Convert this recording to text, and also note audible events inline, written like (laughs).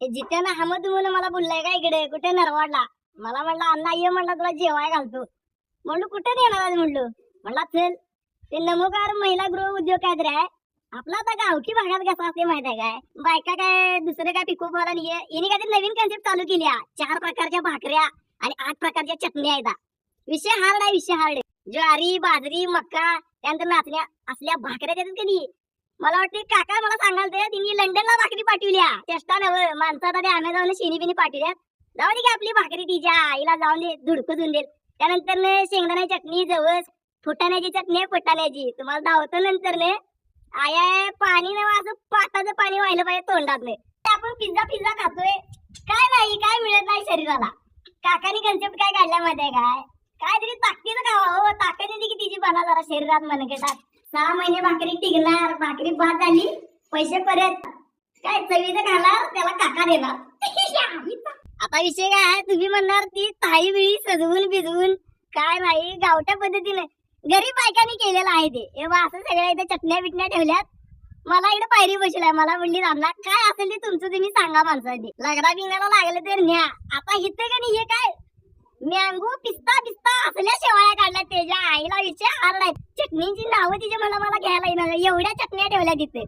हे जित्यानं हमद म्हणून मला बोललाय का इकडे? कुठे नरवाडला? मला म्हणलं अण्णा ये म्हणला तुला जेवाय घालतो. म्हणलो कुठे येणार आज म्हणलो. म्हणला चल ते नमोकार महिला गृह उद्योग काय तरी आहे आपला आता गावठी भागात कसा असते माहीत आहे काय? बायका काय दुसरे काय पिको फॉल नाहीये. याने काय नवीन कन्सेप्ट चालू केली चार प्रकारच्या भाकऱ्या आणि आठ प्रकारच्या चटण्या आहेत. विषय हार्ड आहे विषय हार्ड ज्वारी बाजरी मक्का त्यानंतर नाचण्या असल्या भाकऱ्या देतात कधी मला वाटते काका मला सांगाल ते तिने लंडनला भाकरी पाठवल्या. चेष्टा नव माणसात ते अमेझॉन शिनी बिनी पाठवल्यात. जाऊ दे की आपली भाकरी तिच्या आईला जाऊन दे धुडकून देईल. त्यानंतर न शेंगदाण्याची चटणी जवळ फुटाण्याची चटणी फुटाण्याची. तुम्हाला धावतो नंतर ने आया पाणी नव असं पाटाचं पाणी व्हायला पाहिजे तोंडात नाही आपण पिझ्झा पिझ्झा खातोय. काय नाही काय मिळत नाही शरीराला. काकानी कन्सेप्ट काय काढल्या माहिती आहे काय? काय तरी ताकदीचं खावा हो ताकद येते की तिची बना जरा शरीरात मनगटात. सहा महिने भाकरी टिकणार भाकरी बाद झाली पैसे परत. काय चवीचं घालणार त्याला काका देणार. (laughs) आता विषय काय आहे? तुम्ही म्हणणार ती थाळी बिळी सजवून भिजवून. काय नाही गावठ्या पद्धतीने. गरीब बायकांनी केलेलं आहे ते. हे बा असं सगळ्या इथे चटण्या बिटण्या ठेवल्यात. मला इकडे पायरी बसलाय. मला म्हणली रामला काय असेल ते तुमचं तुम्ही सांगा माणसाने. लग्ना बिंगणाला लागलं तर न्या. आता इथे का नाही हे काय? मँगो पिस्ता पिस्ता असल्या शेवाळ्या काढल्या त्याच्या आईला विचार हार्ड चटणीची नावं तिच्या मला मला घ्यायला येणार एवढ्या चटण्या ठेवल्या तिथे.